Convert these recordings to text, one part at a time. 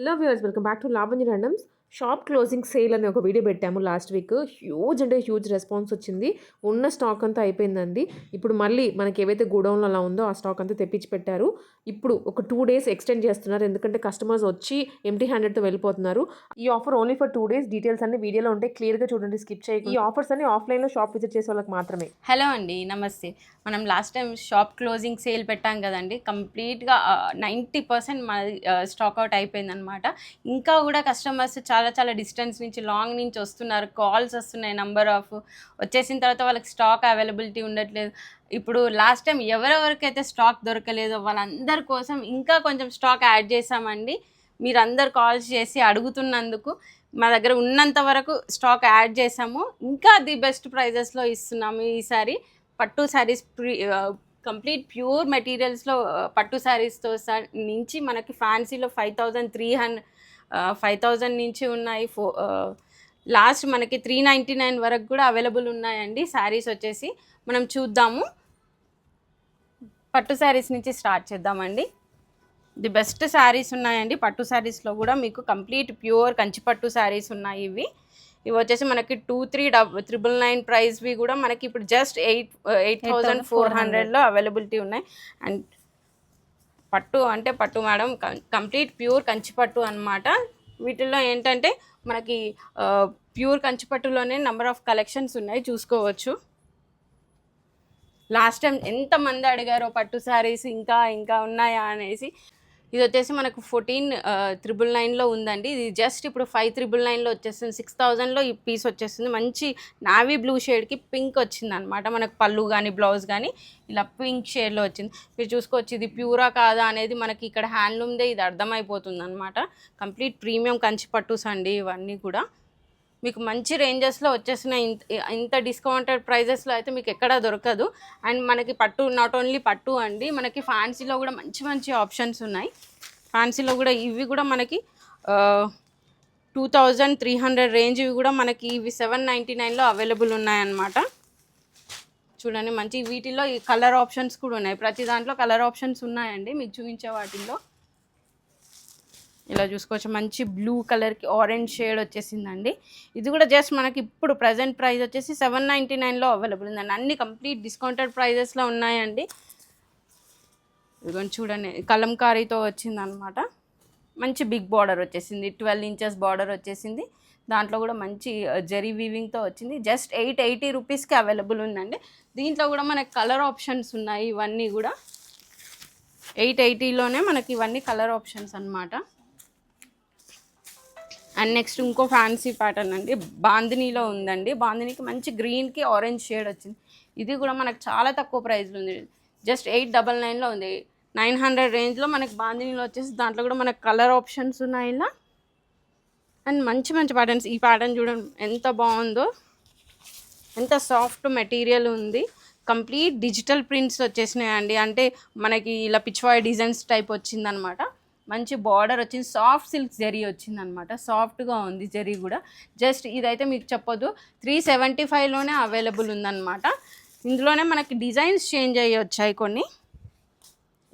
Hello viewers, welcome back to Lavanya Randoms. Shop closing sale అని ఒక video పెట్టాము last week. Huge అంటే huge response వచ్చింది. ఉన్న స్టాక్ అంతా అయిపోయిందండి. ఇప్పుడు మళ్ళీ మనకి ఏవైతే గోడౌన్లో అలా ఉందో ఆ స్టాక్ అంతా తెప్పించి పెట్టారు. ఇప్పుడు ఒక టూ డేస్ ఎక్స్టెండ్ చేస్తున్నారు. ఎందుకంటే కస్టమర్స్ వచ్చి ఎంటీ హ్యాండెడ్తో వెళ్ళిపోతున్నారు. ఈ offer only for two days. Details అన్ని వీడియోలో ఉంటే క్లియర్గా చూడండి స్కిప్ చేయండి ఈ ఆఫర్స్ అన్ని ఆఫ్లైన్లో షాప్ విజిట్ చేసే వాళ్ళకి మాత్రమే. హలో అండి నమస్తే. మనం last time shop closing sale పెట్టాం కదండి. కంప్లీట్గా నైంటీ పర్సెంట్ మన స్టాక్ అవుట్ అయిపోయిందనమాట ఇంకా కూడా కస్టమర్స్ చాలా చాలా చాలా డిస్టెన్స్ నుంచి లాంగ్ నుంచి వస్తున్నారు. కాల్స్ వస్తున్నాయి నంబర్ ఆఫ్ వచ్చేసిన తర్వాత వాళ్ళకి స్టాక్ అవైలబిలిటీ ఉండట్లేదు. ఇప్పుడు లాస్ట్ టైం ఎవరెవరికైతే స్టాక్ దొరకలేదో వాళ్ళందరి కోసం ఇంకా కొంచెం స్టాక్ యాడ్ చేసామండి మీరందరు కాల్స్ చేసి అడుగుతున్నందుకు మా దగ్గర ఉన్నంత వరకు స్టాక్ యాడ్ చేసాము ఇంకా ది బెస్ట్ ప్రైజెస్లో ఇస్తున్నాము ఈసారి. పట్టు శారీస్ ప్రీ కంప్లీట్ ప్యూర్ మెటీరియల్స్లో పట్టు శారీస్తో నుంచి మనకి ఫ్యాన్సీలో five thousand three hundred five thousand నుంచి ఉన్నాయి ఫో లాస్ట్ మనకి త్రీ నైంటీ నైన్ వరకు కూడా అవైలబుల్ ఉన్నాయండి. శారీస్ వచ్చేసి మనం చూద్దాము. పట్టు శారీస్ నుంచి స్టార్ట్ చేద్దామండి. ది బెస్ట్ శారీస్ ఉన్నాయండి. పట్టు శారీస్లో కూడా మీకు కంప్లీట్ ప్యూర్ కంచి పట్టు శారీస్ ఉన్నాయి ఇవి. ఇవి వచ్చేసి మనకి two three dub triple nine ప్రైస్వి కూడా మనకి ఇప్పుడు just eight eight thousand four హండ్రెడ్లో అవైలబిలిటీ ఉన్నాయి. అండ్ పట్టు అంటే పట్టు మేడం కంప్లీట్ ప్యూర్ కంచి పట్టు అనమాట వీటిల్లో ఏంటంటే మనకి ప్యూర్ కంచి పట్టులోనే నెంబర్ ఆఫ్ కలెక్షన్స్ ఉన్నాయి చూసుకోవచ్చు. లాస్ట్ టైం ఎంతమంది అడిగారో పట్టు శారీస్ ఇంకా ఇంకా ఉన్నాయా అనేసి. ఇది వచ్చేసి మనకు ఫోర్టీన్ త్రిబుల్ నైన్లో ఉందండి. ఇది జస్ట్ ఇప్పుడు ఫైవ్ త్రిబుల్ నైన్లో వచ్చేస్తుంది. సిక్స్ థౌజండ్లో ఈ పీస్ వచ్చేస్తుంది. మంచి నావీ బ్లూ షేడ్కి పింక్ వచ్చింది అనమాట మనకు పళ్ళు కానీ బ్లౌజ్ కానీ ఇలా పింక్ షేడ్లో వచ్చింది. మీరు చూసుకోవచ్చు ఇది ప్యూరా కాదా అనేది మనకి ఇక్కడ హ్యాండ్లూమ్దే ఇది అర్థమైపోతుంది అనమాట కంప్లీట్ ప్రీమియం కంచి పట్టుస్ అండి ఇవన్నీ కూడా. మీకు మంచి రేంజెస్లో వచ్చేసిన ఇంత ఇంత డిస్కౌంటెడ్ ప్రైజెస్లో అయితే మీకు ఎక్కడా దొరకదు. అండ్ మనకి పట్టు నాట్ ఓన్లీ పట్టు అండి మనకి ఫ్యాన్సీలో కూడా మంచి మంచి ఆప్షన్స్ ఉన్నాయి. ఫ్యాన్సీలో కూడా ఇవి కూడా మనకి two thousand three hundred range ఇవి కూడా మనకి ఇవి సెవెన్ నైంటీ నైన్లో అవైలబుల్ ఉన్నాయన్నమాట. చూడండి మంచి వీటిలో ఈ కలర్ ఆప్షన్స్ కూడా ఉన్నాయి. ప్రతి దాంట్లో కలర్ ఆప్షన్స్ ఉన్నాయండి మీకు చూపించే వాటిల్లో. ఇలా చూసుకోవచ్చు. మంచి బ్లూ కలర్కి ఆరెంజ్ షేడ్ వచ్చేసిందండి. ఇది కూడా జస్ట్ మనకి ఇప్పుడు ప్రజెంట్ ప్రైస్ వచ్చేసి సెవెన్ నైంటీ నైన్లో అవైలబుల్ ఉందండి. అన్ని కంప్లీట్ డిస్కౌంటెడ్ ప్రైజెస్లో ఉన్నాయండి. ఇదిగోండి చూడండి కలంకారీతో వచ్చిందనమాట. మంచి బిగ్ బార్డర్ వచ్చేసింది. ట్వెల్వ్ ఇంచెస్ బార్డర్ వచ్చేసింది. దాంట్లో కూడా మంచి జరీ వీవింగ్తో వచ్చింది. జస్ట్ ఎయిట్ ఎయిటీ రూపీస్కి అవైలబుల్ ఉందండి. దీంట్లో కూడా మనకి కలర్ ఆప్షన్స్ ఉన్నాయి ఇవన్నీ కూడా. ఎయిట్ ఎయిటీలోనే మనకి ఇవన్నీ కలర్ ఆప్షన్స్ అనమాట అండ్ నెక్స్ట్ ఇంకో ఫ్యాన్సీ ప్యాటర్న్ అండి బాందినీలో ఉందండి. బాందినీకి మంచి గ్రీన్కి ఆరెంజ్ షేడ్ వచ్చింది. ఇది కూడా మనకు చాలా తక్కువ ప్రైస్లో ఉంది. జస్ట్ ఎయిట్ డబల్ నైన్లో ఉంది. నైన్ హండ్రెడ్ రేంజ్లో మనకి బాందినీలో వచ్చేసి దాంట్లో కూడా మనకు కలర్ ఆప్షన్స్ ఉన్నాయి ఇలా. అండ్ మంచి మంచి ప్యాటర్న్స్. ఈ ప్యాటర్న్ చూడండి ఎంత బాగుందో. ఎంత సాఫ్ట్ మెటీరియల్ ఉంది. కంప్లీట్ డిజిటల్ ప్రింట్స్ వచ్చేసినాయండి. అంటే మనకి ఇలా పిచ్వాయ్ డిజైన్స్ టైప్ వచ్చిందనమాట. మంచి బార్డర్ వచ్చింది. సాఫ్ట్ సిల్క్ జరీ వచ్చింది అనమాట సాఫ్ట్గా ఉంది జరీ కూడా. జస్ట్ ఇదైతే మీకు చెప్పొద్దు. త్రీ సెవెంటీ ఫైవ్లోనే అవైలబుల్ ఉందన్నమాట. ఇందులోనే మనకి డిజైన్స్ చేంజ్ అయ్యి వచ్చాయి కొన్ని.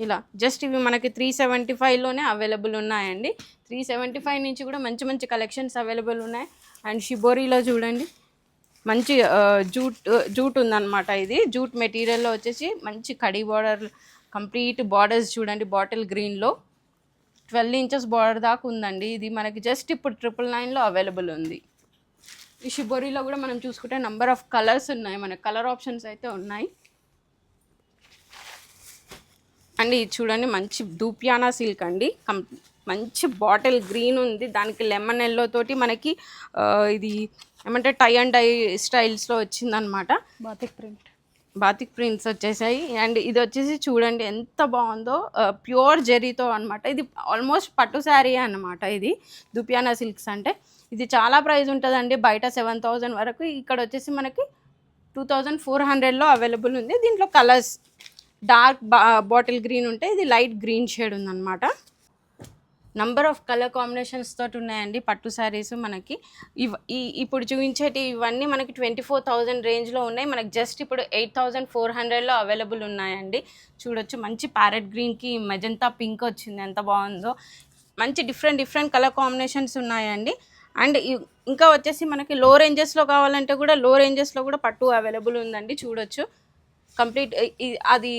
ఇలా జస్ట్ ఇవి మనకి త్రీ సెవెంటీ ఫైవ్లోనే అవైలబుల్ ఉన్నాయండి. త్రీ సెవెంటీ ఫైవ్ నుంచి కూడా మంచి మంచి కలెక్షన్స్ అవైలబుల్ ఉన్నాయి. అండ్ షిబోరీలో చూడండి. మంచి జూట్ జూట్ ఉందన్నమాట ఇది. జూట్ మెటీరియల్లో వచ్చేసి మంచి కడి బార్డర్ కంప్లీట్ బార్డర్స్ చూడండి బాటిల్ గ్రీన్లో ట్వెల్వ్ ఇంచెస్ బార్డర్ దాకా ఉందండి. ఇది మనకి జస్ట్ ఇప్పుడు ట్రిపుల్ నైన్లో అవైలబుల్ ఉంది. ఈ షిబోరీలో కూడా మనం చూసుకుంటే నెంబర్ ఆఫ్ కలర్స్ ఉన్నాయి. మనకి కలర్ ఆప్షన్స్ అయితే ఉన్నాయి. అండ్ ఇది చూడండి మంచి దూపియానా సిల్క్ అండి. కం మంచి బాటిల్ గ్రీన్ ఉంది. దానికి లెమన్ ఎల్లో తోటి మనకి ఇది ఏమంటే టై అండ్ డై స్టైల్స్లో వచ్చిందనమాట. Batik print. బాతిక్ ప్రింట్స్ వచ్చేసాయి. అండ్ ఇది వచ్చేసి చూడండి ఎంత బాగుందో ప్యూర్ జెరీతో అనమాట ఇది ఆల్మోస్ట్ పట్టు శారీ అనమాట ఇది దుపియానా సిల్క్స్ అంటే. ఇది చాలా ప్రైస్ ఉంటుందండి బయట సెవెన్ థౌజండ్ వరకు. ఇక్కడ వచ్చేసి మనకి టూ థౌజండ్ ఫోర్ హండ్రెడ్లో అవైలబుల్ ఉంది. దీంట్లో కలర్స్ డార్క్ బా బాటిల్ గ్రీన్ ఉంటే ఇది లైట్ గ్రీన్ షేడ్ ఉందన్నమాట. నంబర్ ఆఫ్ కలర్ కాంబినేషన్స్ తోటి ఉన్నాయండి. పట్టు శారీస్ మనకి. ఈ ఇప్పుడు చూపించేటి ఇవన్నీ మనకి ట్వంటీ ఫోర్ థౌజండ్ రేంజ్లో ఉన్నాయి. మనకి జస్ట్ ఇప్పుడు ఎయిట్ థౌజండ్ ఫోర్ హండ్రెడ్లో అవైలబుల్ ఉన్నాయండి. చూడొచ్చు. మంచి ప్యారెట్ గ్రీన్కి మెజంతా పింక్ వచ్చింది. ఎంత బాగుందో. మంచి డిఫరెంట్ డిఫరెంట్ కలర్ కాంబినేషన్స్ ఉన్నాయండి. అండ్ ఇంకా వచ్చేసి మనకి లో రేంజెస్లో కావాలంటే కూడా లో రేంజెస్లో కూడా పట్టు అవైలబుల్ ఉందండి. చూడొచ్చు. కంప్లీట్ అది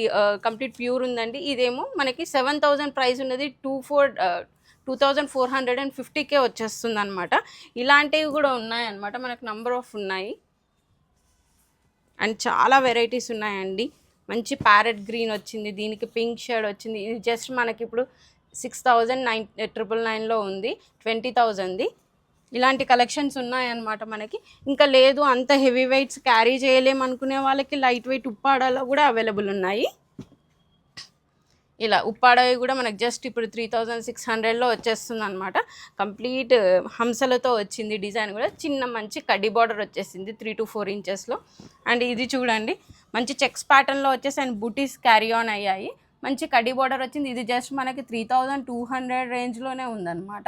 కంప్లీట్ ప్యూర్ ఉందండి. ఇదేమో మనకి సెవెన్ థౌజండ్ ప్రైస్ ఉన్నది. Two four two thousand four hundred and fifty K వచ్చేస్తుంది అనమాట ఇలాంటివి కూడా ఉన్నాయన్నమాట. మనకు నంబర్ ఆఫ్ ఉన్నాయి. అండ్ చాలా వెరైటీస్ ఉన్నాయండి. మంచి ప్యారెట్ గ్రీన్ వచ్చింది దీనికి పింక్ షేడ్ వచ్చింది. ఇది జస్ట్ మనకి ఇప్పుడు సిక్స్ థౌజండ్ నైన్ ట్రిపుల్ నైన్లో ఉంది ట్వంటీ థౌజండ్ది ఇలాంటి కలెక్షన్స్ ఉన్నాయన్నమాట మనకి. ఇంకా లేదు అంత హెవీ వెయిట్స్ క్యారీ చేయలేమనుకునే వాళ్ళకి లైట్ వెయిట్ ఉప్పాడాలో కూడా అవైలబుల్ ఉన్నాయి. ఇలా ఉప్పాడవి కూడా మనకు జస్ట్ ఇప్పుడు త్రీ థౌజండ్ సిక్స్ హండ్రెడ్లో వచ్చేస్తుంది అనమాట కంప్లీట్ హంసలతో వచ్చింది డిజైన్ కూడా. చిన్న మంచి కడ్డీ బార్డర్ వచ్చేసింది త్రీ టు ఫోర్ ఇంచెస్లో అండ్ ఇది చూడండి మంచి చెక్స్ ప్యాటర్న్లో వచ్చేసి అండ్ బూటీస్ క్యారీ ఆన్ అయ్యాయి. మంచి కడ్డీ బార్డర్ వచ్చింది. ఇది జస్ట్ మనకి త్రీ థౌజండ్ టూ హండ్రెడ్ రేంజ్లోనే ఉందన్నమాట.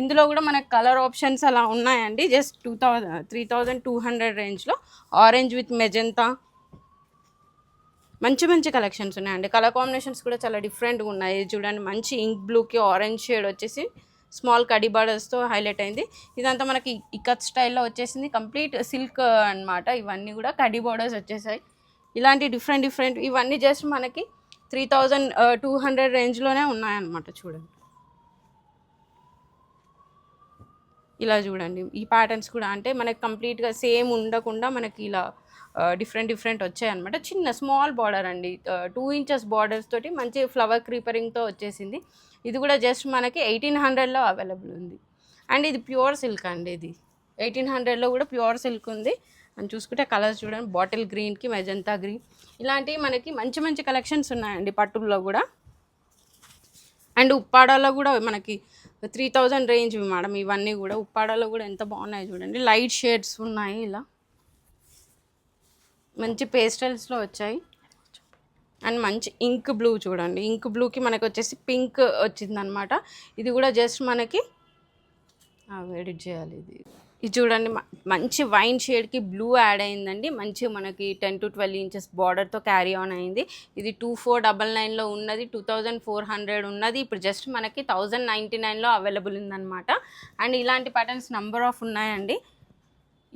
ఇందులో కూడా మనకు కలర్ ఆప్షన్స్ అలా ఉన్నాయండి. Just two thousand three thousand two hundred రేంజ్లో ఆరెంజ్ విత్ మెజంతా మంచి మంచి కలెక్షన్స్ ఉన్నాయండి కలర్ కాంబినేషన్స్ కూడా చాలా డిఫరెంట్గా ఉన్నాయి. చూడండి మంచి ఇంక్ బ్లూకి ఆరెంజ్ షేడ్ వచ్చేసి స్మాల్ కడి బార్డర్స్తో హైలైట్ అయింది. ఇదంతా మనకి ఇకత్ స్టైల్లో వచ్చేసింది. కంప్లీట్ సిల్క్ అన్నమాట. ఇవన్నీ కూడా కడి బార్డర్స్ వచ్చేసాయి. ఇలాంటి డిఫరెంట్ డిఫరెంట్ ఇవన్నీ జస్ట్ మనకి త్రీ థౌజండ్ టూ హండ్రెడ్ రేంజ్లోనే ఉన్నాయన్నమాట చూడండి. ఇలా చూడండి. ఈ ప్యాటర్న్స్ కూడా అంటే మనకి కంప్లీట్గా సేమ్ ఉండకుండా మనకి ఇలా డిఫరెంట్ డిఫరెంట్ వచ్చాయన్నమాట. చిన్న స్మాల్ బార్డర్ అండి. టూ ఇంచెస్ బార్డర్స్ తోటి మంచి ఫ్లవర్ క్రీపరింగ్తో వచ్చేసింది. ఇది కూడా జస్ట్ మనకి ఎయిటీన్ హండ్రెడ్లో అవైలబుల్ ఉంది. అండ్ ఇది ప్యూర్ సిల్క్ అండి ఇది. ఎయిటీన్ హండ్రెడ్లో కూడా ప్యూర్ సిల్క్ ఉంది. అని చూసుకుంటే కలర్స్ చూడండి. బాటిల్ గ్రీన్కి మెజంతా గ్రీన్ ఇలాంటివి మనకి మంచి మంచి కలెక్షన్స్ ఉన్నాయండి పట్టుల్లో కూడా. అండ్ ఉప్పాడాలో కూడా మనకి త్రీ థౌజండ్ రేంజ్ మేడం. ఇవన్నీ కూడా ఉప్పాడాలో కూడా ఎంత బాగున్నాయి చూడండి. లైట్ షేడ్స్ ఉన్నాయి ఇలా. మంచి పేస్టల్స్లో వచ్చాయి. అండ్ మంచి ఇంక్ బ్లూ చూడండి. ఇంక్ బ్లూకి మనకు వచ్చేసి పింక్ వచ్చిందనమాట. ఇది కూడా జస్ట్ మనకి ఎడిట్ చేయాలి ఇది. ఇది చూడండి మ- మంచి వైన్ షేడ్కి బ్లూ యాడ్ అయిందండి. మంచి మనకి టెన్ టు ట్వెల్వ్ ఇంచెస్ బార్డర్తో క్యారీ ఆన్ అయింది. ఇది టూ ఫోర్ డబల్ నైన్లో ఉన్నది టూ థౌజండ్ ఫోర్ హండ్రెడ్ ఉన్నది. ఇప్పుడు జస్ట్ మనకి థౌజండ్ నైంటీ నైన్లో అవైలబుల్ ఉందన్నమాట అండ్ ఇలాంటి ప్యాటర్న్స్ నెంబర్ ఆఫ్ ఉన్నాయండి.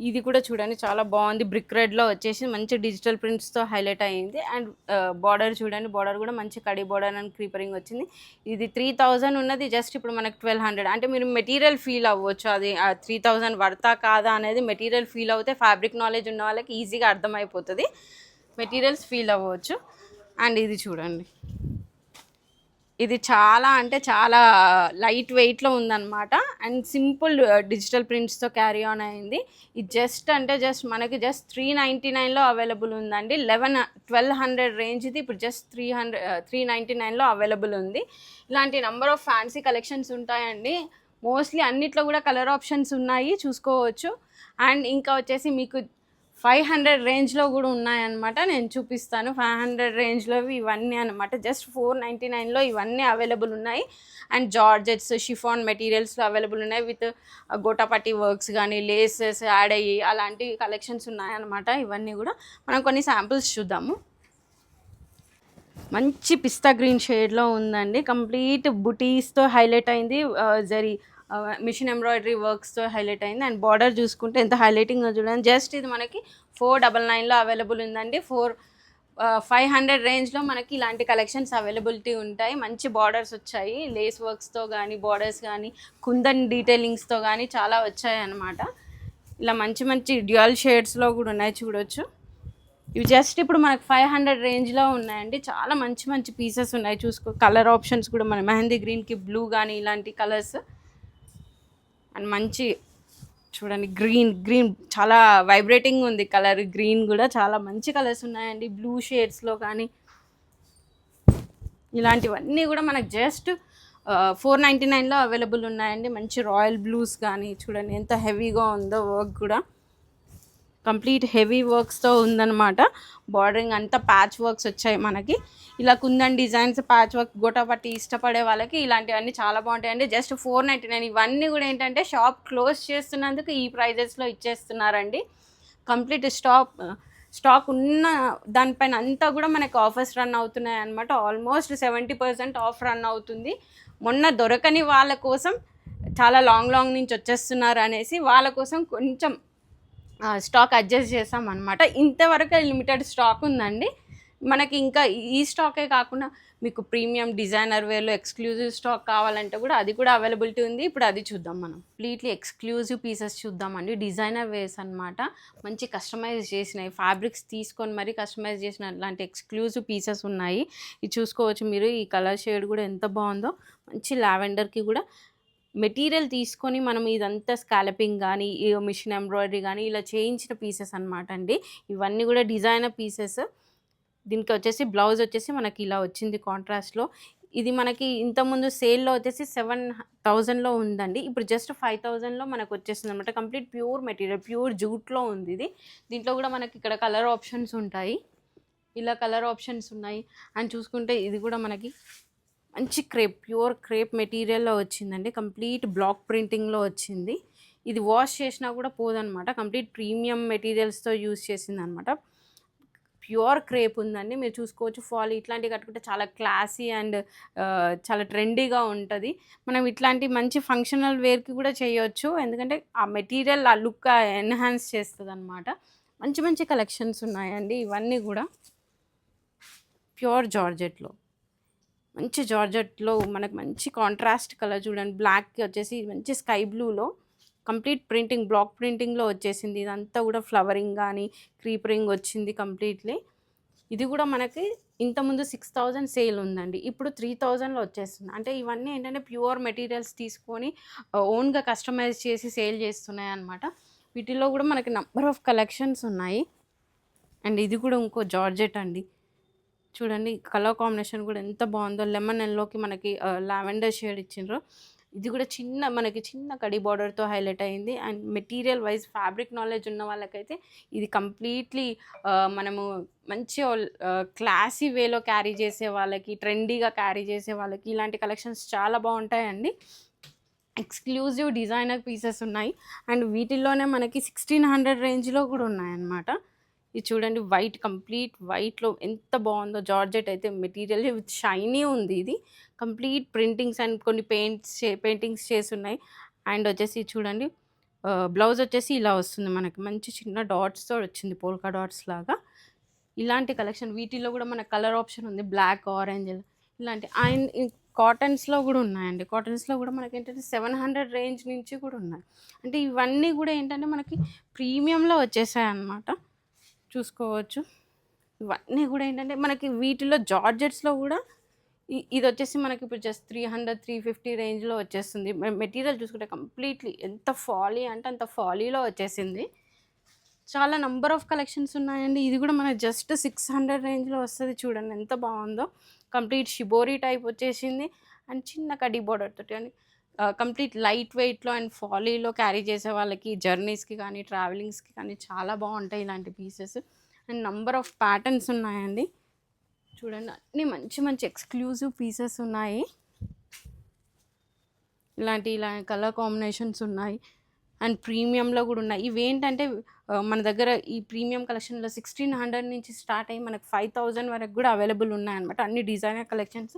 ఇది కూడా చూడండి చాలా బాగుంది. బ్రిక్ రెడ్లో వచ్చేసి మంచి డిజిటల్ ప్రింట్స్తో హైలైట్ అయ్యింది అండ్ బార్డర్ చూడండి బార్డర్ కూడా మంచి కడి బార్డర్ అండ్ క్రీపరింగ్ వచ్చింది. ఇది త్రీ థౌజండ్ ఉన్నది జస్ట్ ఇప్పుడు మనకు ట్వెల్వ్ హండ్రెడ్ అంటే మీరు మెటీరియల్ ఫీల్ అవ్వచ్చు అది. త్రీ థౌజండ్ పడతా కాదా అనేది మెటీరియల్ ఫీల్ అవుతే ఫ్యాబ్రిక్ నాలెడ్జ్ ఉన్న వాళ్ళకి ఈజీగా అర్థమైపోతుంది. మెటీరియల్స్ ఫీల్ అవ్వచ్చు. అండ్ ఇది చూడండి. ఇది చాలా అంటే చాలా లైట్ వెయిట్లో ఉందన్నమాట. అండ్ సింపుల్ డిజిటల్ ప్రింట్స్తో క్యారీ ఆన్ అయింది. ఇది జస్ట్ అంటే జస్ట్ మనకి జస్ట్ త్రీ నైంటీ నైన్లో అవైలబుల్ ఉందండి. లెవెన్ ట్వెల్వ్ హండ్రెడ్ రేంజ్ది ఇప్పుడు just three hundred three ninety నైన్లో అవైలబుల్ ఉంది. ఇలాంటి నెంబర్ ఆఫ్ ఫ్యాన్సీ కలెక్షన్స్ ఉంటాయండి. మోస్ట్లీ అన్నిట్లో కూడా కలర్ ఆప్షన్స్ ఉన్నాయి. చూసుకోవచ్చు. అండ్ ఇంకా వచ్చేసి మీకు ఫైవ్ హండ్రెడ్ రేంజ్లో కూడా ఉన్నాయన్నమాట. నేను చూపిస్తాను. ఫైవ్ హండ్రెడ్ రేంజ్లో ఇవన్నీ అనమాట జస్ట్ ఫోర్ నైంటీ నైన్లో ఇవన్నీ అవైలబుల్ ఉన్నాయి. అండ్ జార్జెట్స్ షిఫాన్ మెటీరియల్స్లో అవైలబుల్ ఉన్నాయి. విత్ గోటాపట్టి వర్క్స్ కానీ లేసెస్ యాడ్ అయ్యి అలాంటి కలెక్షన్స్ ఉన్నాయన్నమాట ఇవన్నీ కూడా. మనం కొన్ని శాంపిల్స్ చూద్దాము. మంచి పిస్తా గ్రీన్ షేడ్లో ఉందండి. కంప్లీట్ బుటీస్తో హైలైట్ అయింది. జరీ మిషన్ ఎంబ్రాయిడరీ వర్క్స్తో హైలైట్ అయింది. అండ్ బార్డర్ చూసుకుంటే ఎంత హైలైటింగ్ చూడండి. జస్ట్ ఇది మనకి ఫోర్ డబల్ నైన్లో అవైలబుల్ ఉందండి. ఫోర్ ఫైవ్ హండ్రెడ్ రేంజ్లో మనకి ఇలాంటి కలెక్షన్స్ అవైలబిలిటీ ఉంటాయి. మంచి బార్డర్స్ వచ్చాయి. లేస్ వర్క్స్తో కానీ బార్డర్స్ కానీ కుందన్ డీటెయిలింగ్స్తో కానీ చాలా వచ్చాయి అన్నమాట. ఇలా మంచి మంచి డ్యూయల్ షేడ్స్లో కూడా ఉన్నాయి చూడొచ్చు. ఇవి జస్ట్ ఇప్పుడు మనకు ఫైవ్ హండ్రెడ్ రేంజ్లో ఉన్నాయండి. చాలా మంచి మంచి పీసెస్ ఉన్నాయి. చూసుకో కలర్ ఆప్షన్స్ కూడా మన మెహందీ గ్రీన్కి బ్లూ కానీ ఇలాంటి కలర్స్. అండ్ మంచి చూడండి గ్రీన్ గ్రీన్ చాలా వైబ్రేటింగ్ ఉంది కలర్. గ్రీన్ కూడా చాలా మంచి కలర్స్ ఉన్నాయండి. బ్లూ షేడ్స్లో కానీ ఇలాంటివన్నీ కూడా మనకు జస్ట్ ఫోర్ నైంటీ నైన్లో అవైలబుల్ ఉన్నాయండి. మంచి రాయల్ బ్లూస్ కానీ చూడండి ఎంత హెవీగా ఉందో వర్క్ కూడా. కంప్లీట్ హెవీ వర్క్స్తో ఉందన్నమాట. బార్డరింగ్ అంతా ప్యాచ్ వర్క్స్ వచ్చాయి మనకి. ఇలా kundan designs patch work gotapatti ఇష్టపడే వాళ్ళకి ఇలాంటివన్నీ చాలా బాగుంటాయండి. జస్ట్ ఫోర్ నైంటీ నైన్ ఇవన్నీ కూడా ఏంటంటే షాప్ క్లోజ్ చేస్తున్నందుకు ఈ ప్రైజెస్లో ఇచ్చేస్తున్నారండి. కంప్లీట్ స్టాక్ స్టాక్ ఉన్న దానిపైన అంతా కూడా మనకి ఆఫర్స్ రన్ అవుతున్నాయి అనమాట almost seventy percent off run అవుతుంది. మొన్న దొరకని వాళ్ళ కోసం చాలా లాంగ్ లాంగ్ నుంచి వచ్చేస్తున్నారు అనేసి వాళ్ళ కోసం కొంచెం స్టాక్ అడ్జస్ట్ చేసాం అనమాట ఇంతవరకు లిమిటెడ్ స్టాక్ ఉందండి. మనకి ఇంకా ఈ స్టాకే కాకుండా మీకు ప్రీమియం డిజైనర్ వేర్లో ఎక్స్క్లూజివ్ స్టాక్ కావాలంటే కూడా అది కూడా అవైలబిలిటీ ఉంది. ఇప్పుడు అది చూద్దాం మనం. కంప్లీట్లీ ఎక్స్క్లూజివ్ పీసెస్ చూద్దామండి. డిజైనర్ వేర్స్ అనమాట మంచి కస్టమైజ్ చేసినాయి. ఫ్యాబ్రిక్స్ తీసుకొని మరీ కస్టమైజ్ చేసిన అలాంటి ఎక్స్క్లూజివ్ పీసెస్ ఉన్నాయి. ఇది చూసుకోవచ్చు మీరు. ఈ కలర్ షేడ్ కూడా ఎంత బాగుందో మంచి లావెండర్కి కూడా మెటీరియల్ తీసుకొని మనం ఇదంతా స్కాలపింగ్ కానీ ఈ మిషన్ ఎంబ్రాయిడరీ కానీ ఇలా చేయించిన పీసెస్ అనమాట అండి. ఇవన్నీ కూడా డిజైనర్ పీసెస్. దీనికి వచ్చేసి బ్లౌజ్ వచ్చేసి మనకి ఇలా వచ్చింది కాంట్రాస్ట్లో. ఇది మనకి ఇంతకుముందు సేల్లో వచ్చేసి సెవెన్ థౌజండ్లో ఉందండి. ఇప్పుడు జస్ట్ ఫైవ్ థౌజండ్లో మనకు వచ్చేసింది అనమాట కంప్లీట్ ప్యూర్ మెటీరియల్ ప్యూర్ జూట్లో ఉంది ఇది. దీంట్లో కూడా మనకి ఇక్కడ కలర్ ఆప్షన్స్ ఉంటాయి. ఇలా కలర్ ఆప్షన్స్ ఉన్నాయి. అండ్ చూసుకుంటే ఇది కూడా మనకి మంచి క్రేప్ ప్యూర్ క్రేప్ మెటీరియల్లో వచ్చిందండి. కంప్లీట్ బ్లాక్ ప్రింటింగ్లో వచ్చింది. ఇది వాష్ చేసినా కూడా పోదనమాట కంప్లీట్ ప్రీమియం మెటీరియల్స్తో యూస్ చేసింది అనమాట ప్యూర్ క్రేప్ ఉందండి. మీరు చూసుకోవచ్చు ఫాల్ ఇట్లాంటివి కట్టుకుంటే చాలా క్లాసీ అండ్ చాలా ట్రెండీగా ఉంటుంది. మనం ఇట్లాంటి మంచి ఫంక్షనల్ వేర్కి కూడా చేయొచ్చు. ఎందుకంటే ఆ మెటీరియల్ ఆ లుక్ ఎన్హాన్స్ చేస్తుంది అనమాట మంచి మంచి కలెక్షన్స్ ఉన్నాయండి. ఇవన్నీ కూడా ప్యూర్ జార్జెట్లో. మంచి జార్జెట్లో మనకు మంచి కాంట్రాస్ట్ కలర్ చూడండి. బ్లాక్కి వచ్చేసి మంచి స్కై బ్లూలో కంప్లీట్ ప్రింటింగ్ బ్లాక్ ప్రింటింగ్లో వచ్చేసింది. ఇదంతా కూడా ఫ్లవరింగ్ కానీ క్రీపరింగ్ వచ్చింది కంప్లీట్లీ ఇది కూడా మనకి ఇంతకుముందు సిక్స్ థౌజండ్ సేల్ ఉందండి. ఇప్పుడు త్రీ థౌజండ్లో వచ్చేస్తుంది. అంటే ఇవన్నీ ఏంటంటే ప్యూర్ మెటీరియల్స్ తీసుకొని ఓన్గా కస్టమైజ్ చేసి సేల్ చేస్తున్నాయి అనమాట వీటిలో కూడా మనకి నెంబర్ ఆఫ్ కలెక్షన్స్ ఉన్నాయి. అండ్ ఇది కూడా ఇంకో జార్జెట్ అండి. చూడండి కలర్ కాంబినేషన్ కూడా ఎంత బాగుందో. లెమన్ ఎల్లోకి మనకి లావెండర్ షేడ్ ఇచ్చిండ్రు. ఇది కూడా చిన్న మనకి చిన్న కడి బార్డర్తో హైలైట్ అయింది. And material wise fabric knowledge ఉన్న వాళ్ళకైతే ఇది కంప్లీట్లీ మనము మంచి క్లాసీ వేలో క్యారీ చేసే వాళ్ళకి ట్రెండీగా క్యారీ చేసే వాళ్ళకి ఇలాంటి కలెక్షన్స్ చాలా బాగుంటాయండి. ఎక్స్క్లూజివ్ డిజైనర్ పీసెస్ ఉన్నాయి. అండ్ వీటిల్లోనే మనకి సిక్స్టీన్ హండ్రెడ్ రేంజ్లో కూడా ఉన్నాయన్నమాట. ఇది చూడండి వైట్ కంప్లీట్ వైట్లో ఎంత బాగుందో. జార్జెట్ అయితే మెటీరియల్ విత్ షైనీ ఉంది ఇది. కంప్లీట్ ప్రింటింగ్స్ అండ్ కొన్ని పెయింట్స్ పెయింటింగ్స్ చేసి ఉన్నాయి అండ్ వచ్చేసి చూడండి బ్లౌజ్ వచ్చేసి ఇలా వస్తుంది మనకి. మంచి చిన్న డాట్స్తో వచ్చింది పోల్కా డాట్స్ లాగా. ఇలాంటి కలెక్షన్ వీటిలో కూడా మన కలర్ ఆప్షన్ ఉంది. బ్లాక్ ఆరెంజ్ ఇలాంటి. అండ్ కాటన్స్లో కూడా ఉన్నాయండి. కాటన్స్లో కూడా మనకి ఏంటంటే సెవెన్ హండ్రెడ్ రేంజ్ నుంచి కూడా ఉన్నాయి. అంటే ఇవన్నీ కూడా ఏంటంటే మనకి ప్రీమియంలో వచ్చేసాయి అన్నమాట చూసుకోవచ్చు. ఇవన్నీ కూడా ఏంటంటే మనకి వీటిలో జార్జెట్స్లో కూడా ఇది వచ్చేసి మనకి ఇప్పుడు just three hundred three fifty రేంజ్లో వచ్చేస్తుంది. మెటీరియల్ చూసుకుంటే కంప్లీట్లీ ఎంత ఫాలీ అంటే అంత ఫాలీలో వచ్చేసింది. చాలా నంబర్ ఆఫ్ కలెక్షన్స్ ఉన్నాయండి. ఇది కూడా మనకి జస్ట్ సిక్స్ హండ్రెడ్ రేంజ్లో వస్తుంది చూడండి ఎంత బాగుందో. కంప్లీట్ షిబోరీ టైప్ వచ్చేసింది. అండ్ చిన్న కడ్డీ బోర్డర్ తోటి అని కంప్లీట్ లైట్ వెయిట్లో అండ్ ఫాలీలో క్యారీ చేసే వాళ్ళకి జర్నీస్కి కానీ ట్రావెలింగ్స్కి కానీ చాలా బాగుంటాయి ఇలాంటి pieces. And number of patterns ఉన్నాయండి. చూడండి అన్ని మంచి మంచి ఎక్స్క్లూజివ్ పీసెస్ ఉన్నాయి. ఇలాంటి ఇలా కలర్ కాంబినేషన్స్ ఉన్నాయి. అండ్ ప్రీమియంలో కూడా ఉన్నాయి. ఇవేంటంటే మన దగ్గర ఈ ప్రీమియం కలెక్షన్లో సిక్స్టీన్ హండ్రెడ్ నుంచి స్టార్ట్ అయ్యి మనకు ఫైవ్ థౌజండ్ వరకు కూడా అవైలబుల్ ఉన్నాయన్నమాట. అన్ని డిజైనర్ కలెక్షన్స్.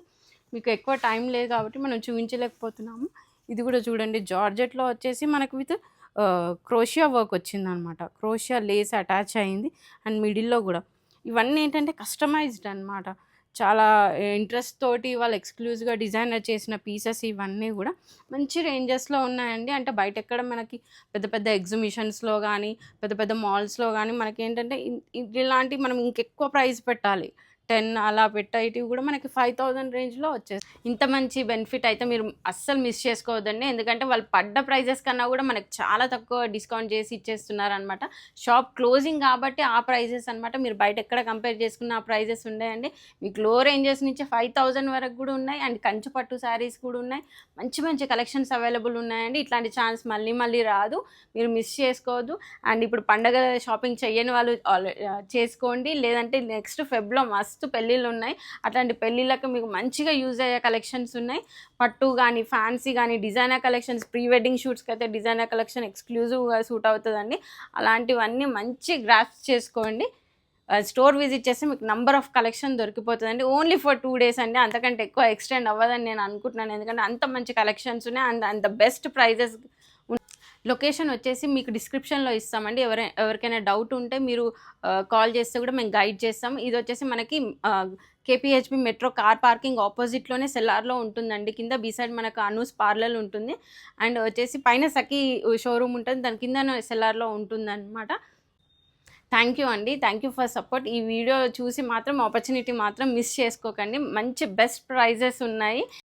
మీకు ఎక్కువ టైం లేదు కాబట్టి మనం చూపించలేకపోతున్నాము. ఇది కూడా చూడండి. జార్జెట్లో వచ్చేసి మనకు విత్ క్రోషియా వర్క్ వచ్చిందనమాట. క్రోషియా లేస్ అటాచ్ అయింది. అండ్ మిడిల్లో కూడా. ఇవన్నీ ఏంటంటే కస్టమైజ్డ్ అనమాట చాలా ఇంట్రెస్ట్ తోటి వాళ్ళు ఎక్స్క్లూజివ్గా డిజైనర్ చేసిన పీసెస్ ఇవన్నీ కూడా మంచి రేంజెస్లో ఉన్నాయండి. అంటే బయట ఎక్కడ మనకి పెద్ద పెద్ద ఎగ్జిబిషన్స్లో కానీ పెద్ద పెద్ద మాల్స్లో కానీ మనకి ఏంటంటే ఇలాంటి మనం ఇంకెక్కువ ప్రైస్ పెట్టాలి. టెన్ అలా పెట్టేటివి కూడా మనకి ఫైవ్ థౌజండ్ రేంజ్లో వచ్చేసి. ఇంత మంచి బెనిఫిట్ అయితే మీరు అస్సలు మిస్ చేసుకోవద్దండి. ఎందుకంటే వాళ్ళు పడ్డ ప్రైజెస్ కన్నా కూడా మనకి చాలా తక్కువ డిస్కౌంట్ చేసి ఇచ్చేస్తున్నారనమాట షాప్ క్లోజింగ్ కాబట్టి ఆ ప్రైజెస్ అనమాట మీరు బయట ఎక్కడ కంపేర్ చేసుకున్న ఆ ప్రైజెస్ ఉన్నాయండి మీకు లో రేంజెస్ నుంచి ఫైవ్ థౌజండ్ వరకు కూడా ఉన్నాయి. అండ్ కంచు పట్టు శారీస్ కూడా ఉన్నాయి. మంచి మంచి కలెక్షన్స్ అవైలబుల్ ఉన్నాయండి. ఇట్లాంటి ఛాన్స్ మళ్ళీ మళ్ళీ రాదు. మీరు మిస్ చేసుకోవద్దు. అండ్ ఇప్పుడు పండగ షాపింగ్ చేయని వాళ్ళు చేసుకోండి. లేదంటే నెక్స్ట్ ఫెబ్లో మస్తు పెళ్ళిళ్ళు ఉన్నాయి అట్లాంటి పెళ్ళిళ్ళకి మీకు మంచిగా యూజ్ అయ్యే కలెక్షన్స్ ఉన్నాయి. పట్టు కానీ ఫ్యాన్సీ కానీ డిజైనర్ కలెక్షన్స్ ప్రీ వెడ్డింగ్ షూట్స్కి అయితే డిజైనర్ కలెక్షన్ ఎక్స్క్లూజివ్గా సూట్ అవుతుందండి. అలాంటివన్నీ మంచి గ్రాఫ్స్ చేసుకోండి. స్టోర్ విజిట్ చేస్తే మీకు నంబర్ ఆఫ్ కలెక్షన్ దొరికిపోతుందండి. ఓన్లీ ఫర్ టూ డేస్ అండి. అంతకంటే ఎక్కువ ఎక్స్టెండ్ అవ్వదని నేను అనుకుంటున్నాను. ఎందుకంటే అంత మంచి కలెక్షన్స్ ఉన్నాయి. అండ్ అంత బెస్ట్ ప్రైజెస్ లొకేషన్ వచ్చేసి మీకు డిస్క్రిప్షన్లో ఇస్తామండి. ఎవరై ఎవరికైనా డౌట్ ఉంటే మీరు కాల్ చేస్తే కూడా మేము గైడ్ చేస్తాం. ఇది వచ్చేసి మనకి కేపీహెచ్పి మెట్రో కార్ పార్కింగ్ ఆపోజిట్లోనే సెల్లార్లో ఉంటుందండి. కింద బీ సైడ్ మనకు అనూస్ పార్లర్ ఉంటుంది. అండ్ వచ్చేసి పైన సఖీ షోరూమ్ ఉంటుంది. దాని కింద సెల్లార్లో ఉంటుంది అనమాట థ్యాంక్ యూ అండి. Thank you for support. ఈ వీడియో చూసి మాత్రం ఆపర్చునిటీ మాత్రం మిస్ చేసుకోకండి. మంచి బెస్ట్ ప్రైజెస్ ఉన్నాయి.